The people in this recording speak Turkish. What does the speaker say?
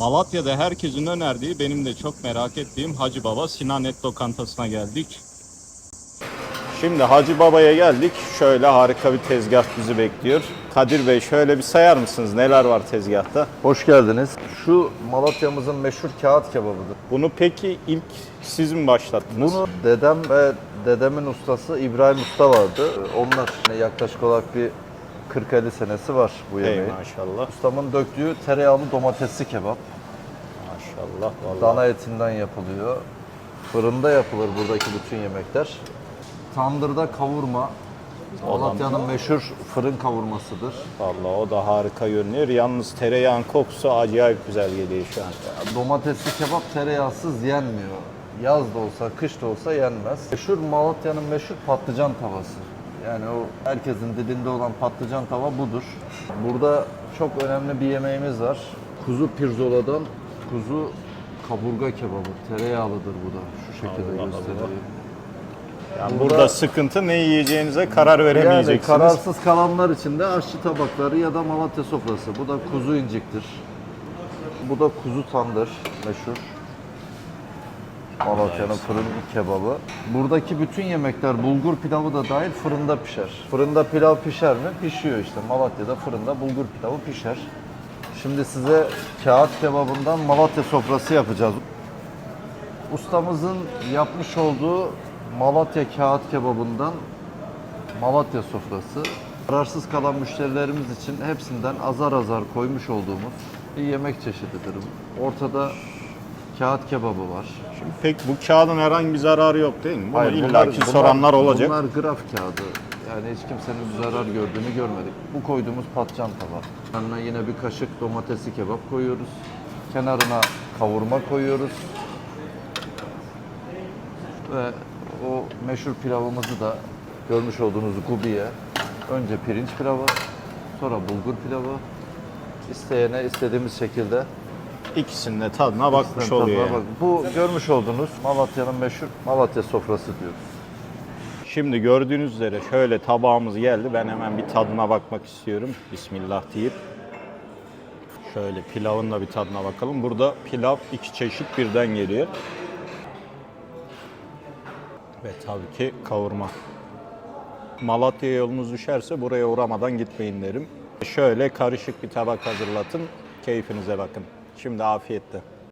Malatya'da herkesin önerdiği, benim de çok merak ettiğim Hacı Baba Sinan Et Lokantası'na geldik. Şimdi Hacı Baba'ya geldik. Şöyle harika bir tezgah bizi bekliyor. Kadir Bey şöyle bir sayar mısınız neler var tezgahta? Hoş geldiniz. Şu Malatya'mızın meşhur kağıt kebabıdır. Bunu peki ilk siz mi başlattınız? Bunu dedem ve dedemin ustası İbrahim Usta vardı. Onlar yaklaşık olarak bir 40-50 senesi var bu Ey yemeğin. maşallah. Ustamın döktüğü tereyağlı domatesli kebap. Maşallah vallahi. Dana etinden yapılıyor. Fırında yapılır buradaki bütün yemekler. Tandırda kavurma. Malatya'nın meşhur fırın kavurmasıdır. Vallahi o da harika görünüyor. Yalnız tereyağın kokusu acayip güzel geliyor şu an. Domatesli kebap tereyağsız yenmiyor. Yaz da olsa, kış da olsa yenmez. Meşhur Malatya'nın meşhur patlıcan tavası. Yani o herkesin dilinde olan patlıcan tava budur. Burada çok önemli bir yemeğimiz var. Kuzu pirzoladan kuzu kaburga kebabı. Tereyağlıdır bu da. Şu şekilde Allah gösteriyor. Yani burada, sıkıntı ne yiyeceğinize karar veremeyeceksiniz. Yani kararsız kalanlar için de aşçı tabakları ya da Malatya sofrası. Bu da kuzu inciktir. Bu da kuzu tandır meşhur. Malatya'nın fırın kebabı. Buradaki bütün yemekler bulgur pilavı da dahil fırında pişer. Fırında pilav pişer mi? Pişiyor işte. Malatya'da fırında bulgur pilavı pişer. Şimdi size kağıt kebabından Malatya sofrası yapacağız. Ustamızın yapmış olduğu Malatya kağıt kebabından Malatya sofrası. Kararsız kalan müşterilerimiz için hepsinden azar azar koymuş olduğumuz bir yemek çeşididir. Ortada kağıt kebabı var. Şimdi pek bu kağıdın herhangi bir zararı yok değil mi? Bunu Hayır, illaki bunlar- soranlar bunlar- olacak. Bunlar graf kağıdı. Yani hiç kimsenin zarar gördüğünü görmedik. Bu koyduğumuz patlıcan tava. Yanına yine bir kaşık domatesli kebap koyuyoruz. Kenarına kavurma koyuyoruz. Ve o meşhur pilavımızı da görmüş olduğunuz gubiye. Önce pirinç pilavı, sonra bulgur pilavı. İsteyene istediğimiz şekilde İkisinin de tadına bakmış Tadına oluyor. bak- yani. Bu görmüş olduğunuz Malatya'nın meşhur Malatya sofrası diyoruz. Şimdi gördüğünüz üzere şöyle tabağımız geldi. Ben hemen bir tadına bakmak istiyorum. Bismillah deyip. Şöyle pilavın da bir tadına bakalım. Burada pilav iki çeşit birden geliyor. Ve tabii ki kavurma. Malatya'ya yolunuz düşerse buraya uğramadan gitmeyin derim. Şöyle karışık bir tabak hazırlatın. Keyfinize bakın. Şimdi afiyette.